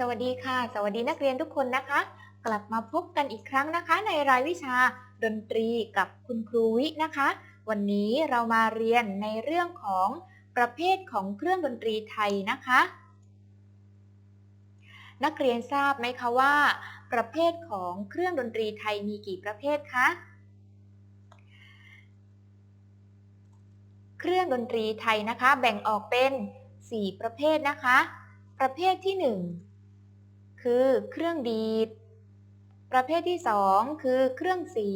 สวัสดีค่ะ สวัสดีนักเรียนทุกคนนะคะ กลับมาพบกันอีกครั้งนะคะ ในรายวิชาดนตรีกับคุณครูวินะคะ วันนี้เรามาเรียนในเรื่องของประเภทของเครื่องดนตรีไทยนะคะ นักเรียนทราบไหมคะว่า ประเภทของเครื่องดนตรีไทยมีกี่ประเภทคะเครื่องดนตรีไทยนะคะ แบ่งออกเป็น 4 ประเภทนะคะ ประเภทที่ 1 คือเครื่องดีด ประเภทที่ 2 คือเครื่องสี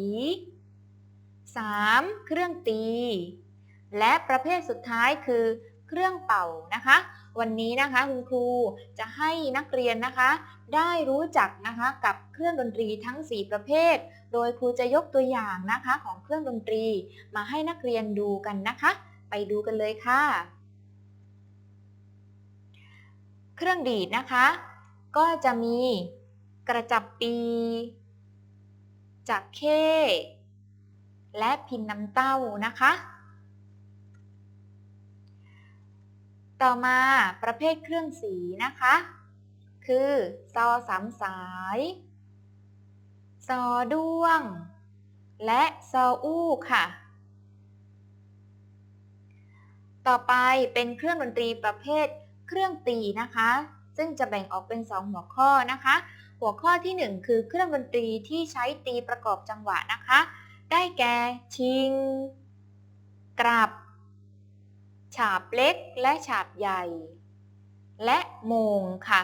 3. เครื่องตี และประเภทสุดท้ายคือเครื่องเป่านะคะ วันนี้นะคะคุณครูจะให้นักเรียนนะคะ ได้รู้จักนะคะกับเครื่องดนตรีทั้ง 4 ประเภท โดยครูจะยกตัวอย่างนะคะของเครื่องดนตรีมาให้นักเรียนดูกันนะคะ ไปดูกันเลยค่ะ เครื่องดีดนะคะ ก็จะมีกระจับปี จักเข้ และพินน้ำเต้านะคะ ต่อมาประเภทเครื่องสีนะคะ คือซอสามสาย ซอด้วง และซออู้ค่ะต่อไปเป็นเครื่องดนตรีประเภทเครื่องตีนะคะ ซึ่งจะแบ่งออกเป็น 2 หัวข้อนะคะ หัวข้อที่ 1 คือเครื่องดนตรีที่ใช้ตีประกอบจังหวะนะคะ ได้แก่ ชิงกลับฉาบเล็กและฉาบใหญ่ และโมงค่ะ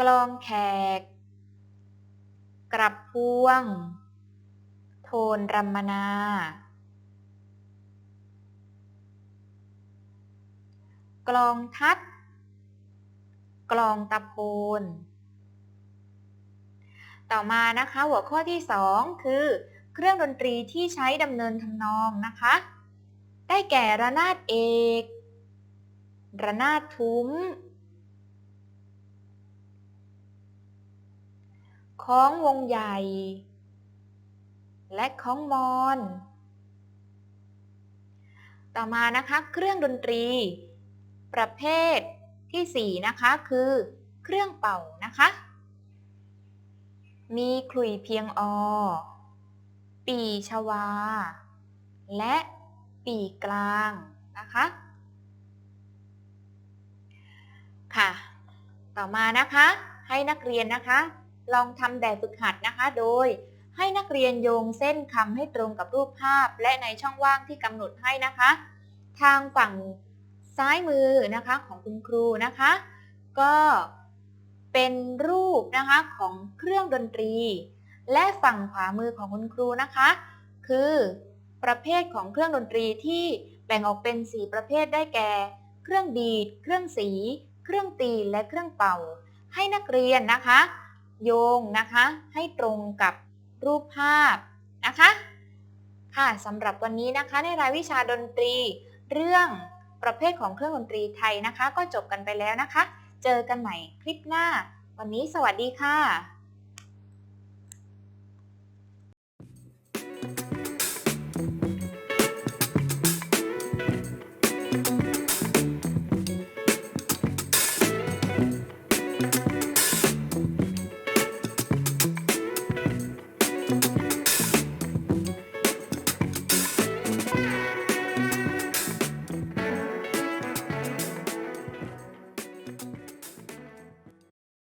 กลองแขกกลับพวง โทนรัมนา กลองทัด กลองตะโพน ต่อมานะคะหัวข้อที่ 2 คือ เครื่องดนตรีที่ใช้ดำเนินทำนองนะคะ ได้แก่ระนาดเอก ระนาดทุ้มคล้องวงใหญ่ และคล้องมอน ต่อมานะคะ เครื่องดนตรี ประเภทที่ 4 นะคะ คือเครื่องเป่านะคะ มีขลุ่ยเพียงอ ปีชวา และปีกลางนะคะ ค่ะ ต่อมานะคะ ให้นักเรียนนะคะ ลองทำแบบฝึกหัดนะคะ โดยให้นักเรียนโยงเส้นคำให้ตรงกับรูปภาพ และในช่องว่างที่กำหนดให้นะคะ ทางฝั่ง ซ้ายมือนะคะของคุณครูนะคะ ก็เป็นรูปนะคะของเครื่องดนตรี และฝั่งขวามือของคุณครูนะคะ คือประเภทของเครื่องดนตรีที่แบ่งออกเป็น 4 ประเภทได้แก่ เครื่องดีด เครื่องสี เครื่องตีและเครื่องเป่า ให้นักเรียนนะคะ โยงนะคะ ให้ตรงกับรูปภาพนะคะ ค่ะสำหรับวันนี้นะคะในรายวิชาดนตรีเรื่อง ประเภทของเครื่องดนตรีไทยนะคะ ก็จบกันไปแล้วนะคะ เจอกันใหม่คลิปหน้า วันนี้สวัสดีค่ะ